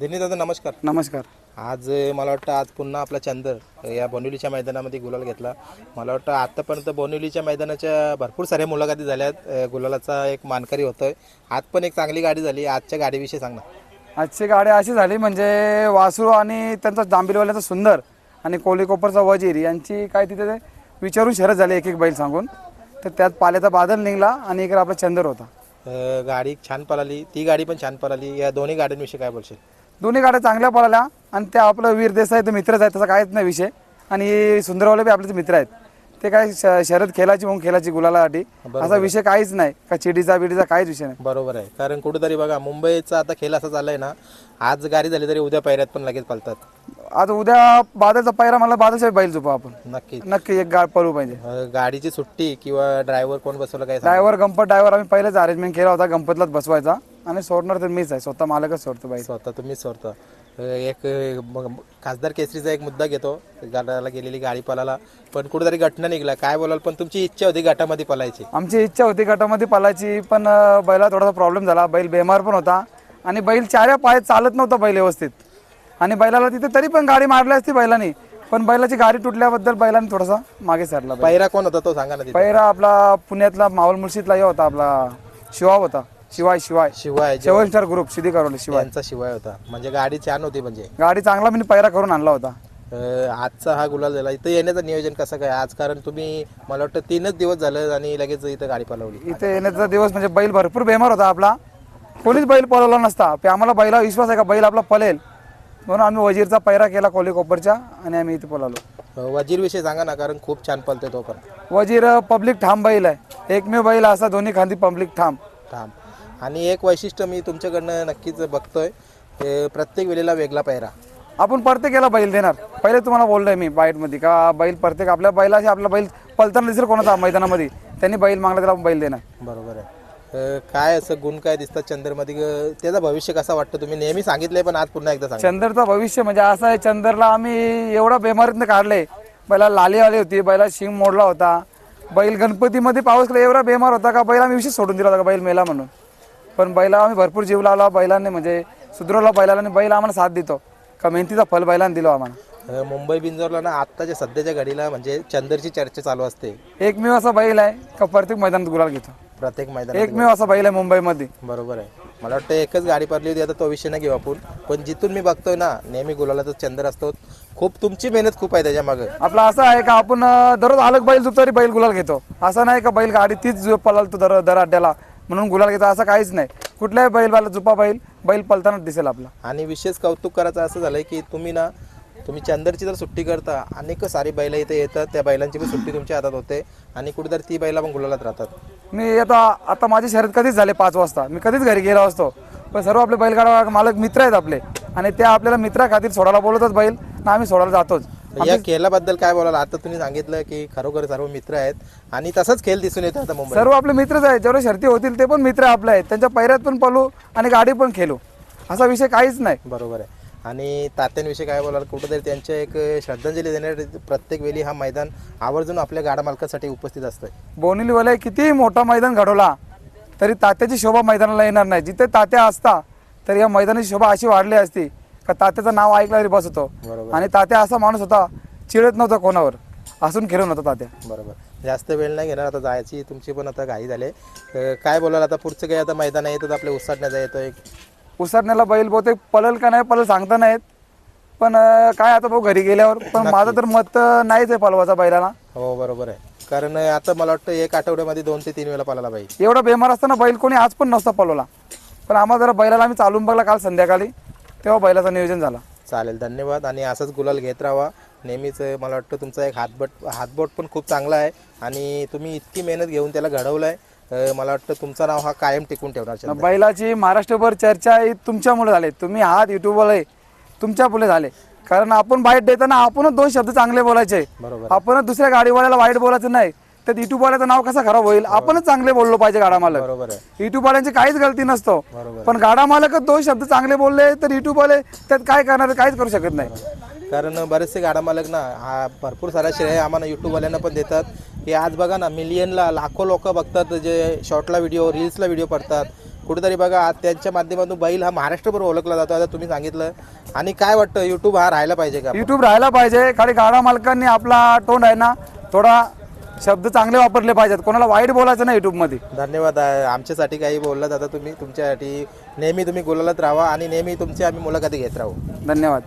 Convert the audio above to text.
दिनी दादा नमस्कार. नमस्कार. आज मला वाटतं आज पुन्हा आपला चंदर या बोनिवलीच्या मैदानामध्ये गुलाल घेतला. मला वाटतं आत्तापर्यंत बोनिवलीच्या मैदानाच्या भरपूर साऱ्या मुलाखती झाल्या आहेत. अ, गुलालाचा एक मानकरी होतोय. आज पण एक चांगली गाडी झाली. आजच्या गाडीविषयी सांग ना. आजची गाडी अशी झाली म्हणजे वासरू आणि त्यांचा जांभीरवाल्याचा सुंदर आणि कोली कोपरचा वजीर यांची काय तिथे विचारून शरद झाली एक एक बैल सांगून. तर त्यात पाल्याचा बादल निघला आणि इकडे आपला चंदर होता. गाडी छान पळाली. ती गाडी पण छान पळाली. या दोन्ही गाड्यांविषयी काय बोलशील? दोन्ही गाड्या चांगल्या पळाल्या आणि ते आपलं वीर देसाई तर मित्रच आहेत तसा काहीच नाही विषय. आणि सुंदरवाले बी आपले मित्र आहेत. ते काय शरद खेळाची म्हणून खेळाची गुलालासाठी. असा विषय काहीच नाही. का चिडीचा बिडीचा काहीच विषय नाही. बरोबर आहे. कारण कुठेतरी बघा मुंबईचा आता खेळ असा चाललाय ना आज गाडी झाली तरी उद्या पैऱ्यात पण लगेच पळतात. आज उद्या बादलचा पायरा मला बादलचा बैल झोपू आपण. नक्की नक्की एक गाड पळू पाहिजे. गाडीची सुट्टी किंवा ड्रायव्हर कोण बसवलं काय? ड्रायव्हर गंपत ड्रायव्हर आम्ही पहिलेच अरेंजमेंट केला होता गंपतलाच बसवायचा. आणि सोडणार तर मीच आहे. स्वतः मालकच सोडतो बाई. स्वतः तुम्हीच सोडता. एक मग खासदार केसरीचा एक मुद्दा घेतो. गाडाला गेलेली गाडी पळाला पण कुठेतरी घटना निघला काय बोलाल पण तुमची इच्छा होती गटामध्ये पळायची. आमची इच्छा होती गटामध्ये पलायची पण अं, बैला थोडासा प्रॉब्लेम झाला. बैल बेमार पण होता. आणि बैल चाऱ्या पायात चालत नव्हता बैल व्यवस्थित. आणि बैलाला तिथे तरी पण गाडी मारली असती बैलांनी. पण बैलाची गाडी तुटल्याबद्दल बैलांनी थोडासा मागे सरला बैल. पैरा कोण होता तो? सांगा ना तिथे. पहिला आपला पुण्यातला मावळ मुळशीतला हे होता आपला शिवाब होता. शिवाय शिवाय. शिवाय जे- सेवन स्टार ग्रुप सिद्धी करोले शिवाय. शिवाय होता. म्हणजे गाडी छान होती म्हणजे. गाडी चांगला मी पैरा करून आणला होता. अ, आजचा हा गुलाल झाला. इथं येण्याचं नियोजन कसं काय? आज कारण तुम्ही मला वाटतं तीनच दिवस झालं आणि लगेच इथं गाडी पळवली. इथे येण्याचा दिवस म्हणजे बैल भरपूर बेमार होता आपला. कोणीच बैल पळवला नसता. पे आम्हाला बैला विश्वास आहे का? बैल आपला पळेल. म्हणून आम्ही वजीरचा पैरा केला कोली कोपरच्या आणि आम्ही इथे पळालो. वजीर विषयी सांगा ना कारण खूप छान पळतोय तो पण. वजीर पब्लिक ठाम बैल आहे. एकमेव बैल असा दोन्ही खांदी पब्लिक ठाम. थांब आणि एक वैशिष्ट्य मी तुमच्याकडनं नक्कीच बघतोय प्रत्येक वेळेला वेगळा पैरा आपण प्रत्येकाला बैल देणार. पहिले तुम्हाला बोललोय मी बाईटमध्ये का बैल प्रत्येक आपल्या बैलाशी आपला बैल पळताना दिसेल कोणाचा मैदानामध्ये? त्यांनी बैल मागला त्याला आपण बैल देणार. बरोबर आहे. अ, काय असं गुण काय दिसतात चंद्रमध्ये? अ, त्याचं भविष्य कसं वाटतं? तुम्ही नेहमी सांगितलंय पण आज पुन्हा एकदा सांगा. चंदरचं भविष्य म्हणजे असं आहे चंदरला आम्ही एवढा बेमारीतनं काढले बैला लाली आली होती बैला शिंग मोडला होता. बैल गणपतीमध्ये पाऊस केला एवढा बेमार होता का बैल आम्ही विषय सोडून दिला होता का बैल मेला म्हणून? पण बैला आम्ही भरपूर जीव लावला बैलांनी म्हणजे सुधरवला बैलाला आणि बैल आम्हाला साथ देतो. का मेहनतीचा फल बैलांनी दिलो आम्हाला. मुंबई बिंजोरला ना आत्ताच्या सध्याच्या घडीला म्हणजे चंदरची चर्चा चालू असते. एकमेव असा बैल आहे का प्रत्येक मैदानात गुलाल घेतो. प्रत्येक मैदानात एकमेव असा बैल आहे मुंबईमध्ये. बरोबर आहे. मला वाटतं एकच गाडी पडली होती आता तो विषय नाही घेऊ आपण. पण जिथून मी बघतोय ना नेहमी गुलालाचा चंद्र असतो. खूप तुमची मेहनत खूप आहे त्याच्या मागं आपलं असं आहे का आपण अं, दररोज अलग बैल जो तरी बैल गुलाल घेतो. असं नाही का बैल गाडी तीच पळाल तू दर दर अड्ड्याला. म्हणून गुलाल घेतो असं काहीच नाही. कुठल्याही बैल बाला जुपा बैल बैल पळताना दिसेल आपला. आणि विशेष कौतुक करायचं असं झालंय की तुम्ही ना तुम्ही चंदरची जर सुट्टी करता अनेक सारी बैलं इथे येतात त्या बैलांची पण सुट्टी तुमच्या हातात होते आणि कुठेतरी ती बैला पण गुलालात राहतात. मी आता आता माझी शर्यत कधीच झाले पाच वाजता. मी कधीच घरी गेलो असतो. पण सर्व आपले बैलगाडा मालक मित्र आहेत आपले. आणि त्या आपल्याला मित्रा खातीर सोडायला बोलवतात बैल आणि आम्ही सोडायला जातोच. या खेळाबद्दल काय बोलाल? आता तुम्ही सांगितलं की खरोखर सर्व मित्र आहेत आणि तसाच खेळ दिसून येतो आता मुंबई सर्व आपले मित्रच आहेत. जेवढे शर्ती होतील ते पण मित्र आपले आहेत. त्यांच्या पैऱ्यात पण पळू आणि गाडी पण खेळू. असा विषय काहीच नाही. बरोबर आहे. आणि तात्यांविषयी काय बोलाल? कुठेतरी त्यांच्या एक श्रद्धांजली देण्यासाठी प्रत्येक वेळी हा मैदान आवर्जून आपल्या गाडा मालकासाठी उपस्थित असतंय. बोनिलीवाले कितीही मोठा मैदान घडवला तरी तात्याची शोभा मैदानाला येणार नाही. जिथे तात्या असता तर या मैदानाची शोभा अशी वाढली असती का तात्याचं नाव ऐकलं तरी बस होतो. आणि तात्या असा माणूस होता चिडत नव्हता कोणावर. असून खेळून होता तात्या. बरोबर. जास्त वेळ नाही घेणार आता जायची तुमची पण आता घाई झाले. काय बोलाल आता? पुढचं काही आता? मैदान येतात आपल्या उसाटण्याचा येतो एक. उसरण्याला बैल बहुतेक पळल का नाही पळल सांगता नाहीत. पण काय आता भाऊ घरी गेल्यावर. पण माझं तर मत नाहीच आहे पलवाचा बैलाला. हो बरोबर आहे. कारण आता मला वाटतं एक आठवड्यामध्ये दोन ते तीन वेळा पाला पाहिजे एवढा बेमार असताना बैल कोणी आज पण नसता पळवला. पण आम्हाला जरा बैलाला आम्ही चालून बघला काल संध्याकाळी. तेव्हा बैलाचं नियोजन झाला. चालेल धन्यवाद. आणि असंच गुलाल घेत राहा. नेहमीच मला वाटतं तुमचा एक हातबट हातबोट पण खूप चांगला आहे. आणि तुम्ही इतकी मेहनत घेऊन त्याला घडवलं आहे मला वाटतं तुमचं नाव हा कायम टिकून ठेवणार चंद्र. बैलाची महाराष्ट्रभर चर्चा ही तुमच्यामुळे झाले. तुम्ही आहात युट्यूबवर आहे तुमच्या मुले झाले. कारण आपण बाईट देताना आपणच दोन शब्द चांगले बोलायचे. बरोबर आपणच दुसऱ्या गाडीवाल्याला वाईट बोलायचं नाही. तर युट्यूबवाल्याचं नाव कसं खराब होईल? आपणच चांगले बोललो पाहिजे गाडा मालक बरोबर आहे. युट्यूबवाल्यांची काहीच गलती नसतो. बरोबर पण गाडा मालकच दोन शब्द चांगले बोलले तर युट्यूबवाले त्यात काय करणार काहीच करू शकत नाही. कारण बरेचसे गाडा मालक ना हा भरपूर सारा श्रेय आम्हाला यूट्यूबवाल्यांना पण देतात. की आज बघा ना मिलियनला लाखो लोक बघतात जे शॉर्टला व्हिडिओ रील्सला व्हिडिओ पडतात. कुठेतरी बघा आज त्यांच्या माध्यमातून बैल हा महाराष्ट्रभर ओळखला जातो आता तुम्ही सांगितलं. आणि काय वाटतं युट्यूब हा राहायला पाहिजे का? युट्यूब राहायला पाहिजे खाली गाडा मालकांनी आपला तोंड आहे ना थोडा शब्द चांगले वापरले पाहिजेत. कोणाला वाईट बोलायचं नाही युट्यूबमध्ये धन्यवाद आ- आमच्यासाठी काही बोललात आता तुम्ही तुमच्यासाठी नेहमी तुम्ही गुलालात राहा आणि नेहमी तुमची आम्ही मुलाखती घेत राहू. धन्यवाद.